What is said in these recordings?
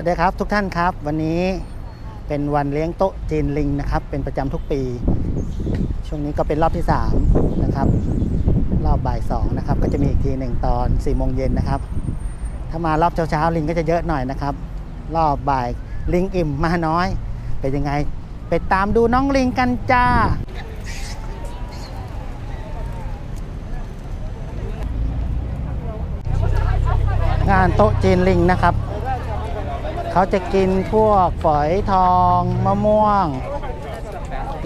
สวัสดีครับทุกท่านครับ วันนี้เป็นวันเลี้ยงโต๊ะจีนลิงนะครับ เป็นประจำทุกปี ช่วงนี้ก็เป็นรอบที่3นะครับรอบบ่ายสองนะครับ ก็จะมีอีกทีหนึ่งตอน4ี่โมงเย็นนะครับ ถ้ามารอบเช้าๆลิงก็จะเยอะหน่อยนะครับ รอบบ่ายลิงอิ่มมาน้อย เป็นยังไง ไปตามดูน้องลิงกันจ้างานโต๊ะจีนลิงนะครับ เขาจะกินพวกฝอยทองมะม่วง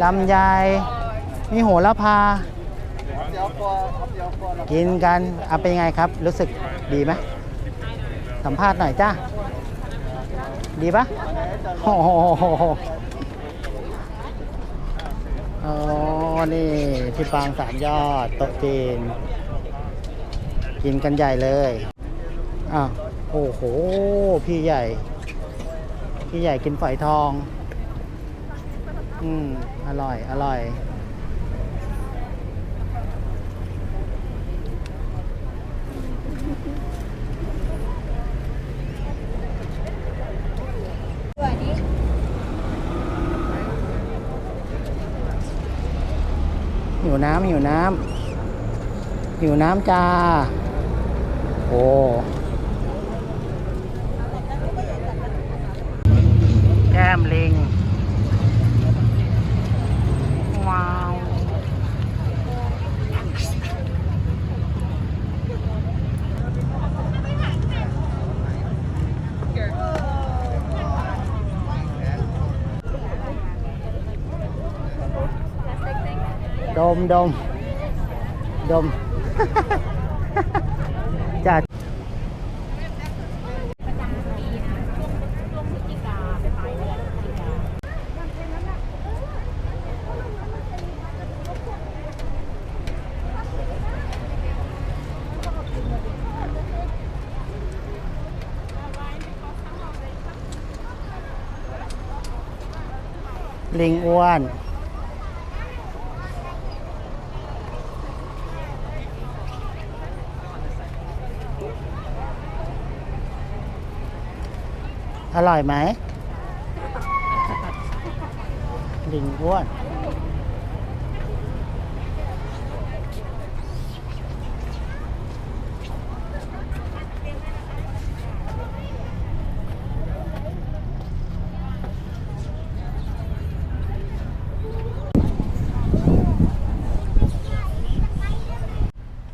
ลำไยมีโหระพา กินกันเอาเป็นไงครับ รู้สึกดีไหมสัมภาษณ์หน่อยจ้าดีปะโอ้โหอ๋อนี่ที่ปางสามยอดโต๊ะจีน กินกันใหญ่เลยอ้าวโอ้โห พี่ใหญ่ พี่ใหญ่กินฝอยทอง อืม อร่อย อร่อย หิวน้ำหิวน้ำหิวน้ำจ้า โอ้ แก้มลิง ว้าว ด มดม ดม จัดลิงอ้วน อร่อยไหมลิงอ้วน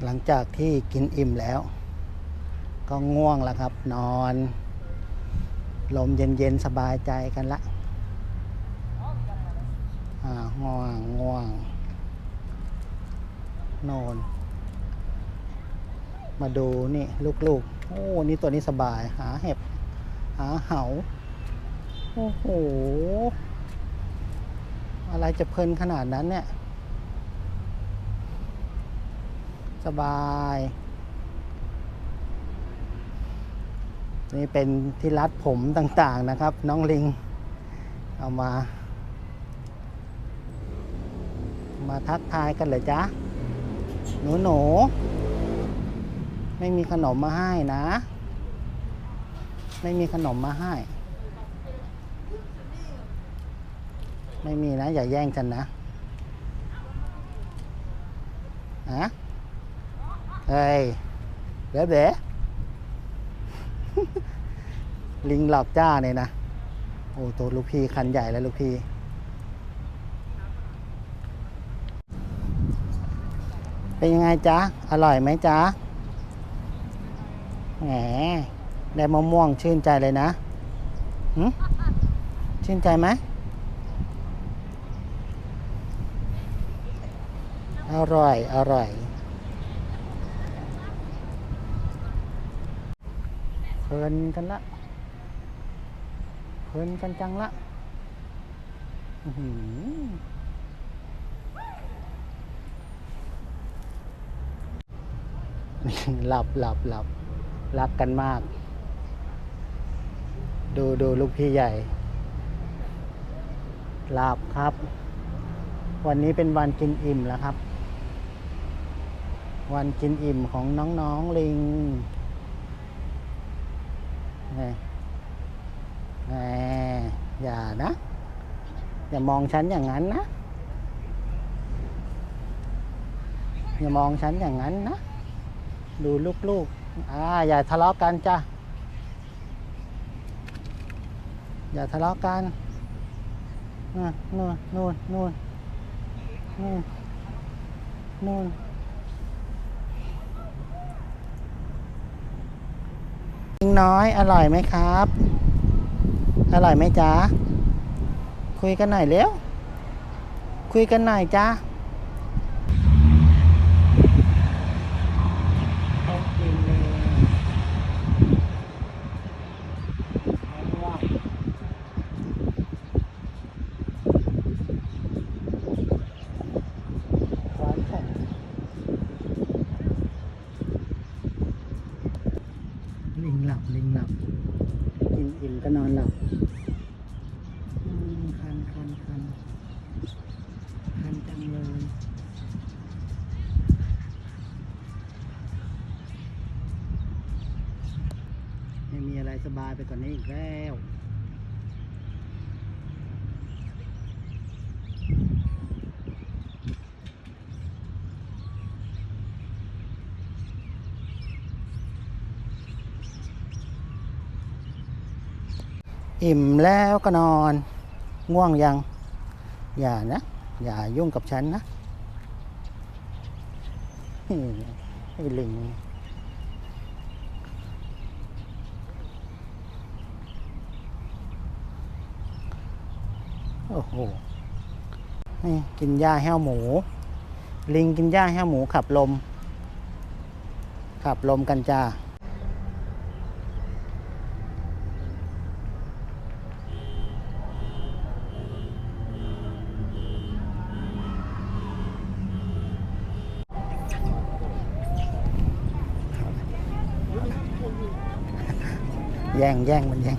หลังจากที่กินอิ่มแล้ว ก็ง่วงแล้วครับ นอน ลมเย็นๆ สบายใจกันละอ่าง่วงง่วงนอน มาดูนี่ ลูกๆ โอ้ นี่ตัวนี้สบาย หาเห็บ หาเหา โอ้โห อะไรจะเพลินขนาดนั้นเนี่ย สบาย นี่เป็นที่รัดผมต่างๆนะครับ น้องลิง เอามา มาทักทายกันเลยจ๊ะหนูหนูไม่มีขนมมาให้นะ ไม่มีขนมมาให้ ไม่มีนะ อย่าแย่งกันนะฮะเฮ้ยเบ๊ะเบ๊ ลิงหลอกจ้าเนี่ยนะ โอ้ตัวลูกพี่คันใหญ่แล้วลูกพี่ เป็นยังไงจ๊ะ อร่อยไหมจ๊ะ แหม ได้มะม่วงชื่นใจเลยนะหึชื่นใจไหม อร่อย อร่อยเพลินกันละ ลินกันจังละหลับหลับหลับรักกันมาก ดูดูลูกพี่ใหญ่หลับครับ วันนี้เป็นวันกินอิ่มแล้วครับ วันกินอิ่มของน้องๆลิงนี่ อย่านะ อย่ามองฉันอย่างนั้นนะ อย่ามองฉันอย่างนั้นนะ ดูลูกๆอ่าอย่าทะเลาะกันจ้ะ อย่าทะเลาะกันอะนู่นนู่นนู่นนู่นนู่นลิงน้อยอร่อยไหมครับ อร่อยไหมจ๊ะ คุยกันหน่อยเร็ว คุยกันหน่อยจ้าลิงหลับ ลิงหลับ กินอิ่มก็นอนหลับอืมคันคันคันคันจังเลย ไม่มีอะไรส บายไปกว่านี้อีกแล้วอิ่มแล้วก็นอน ง่วงยัง อย่านะ อย่ายุ่งกับฉันนะไอ้ลิง โอ้โหนี่กินหญ้าแห้วหมู ลิงกินหญ้าแห้วหมูขับลม ขับลมกันจ้าแย่งแย่งมันแย่ง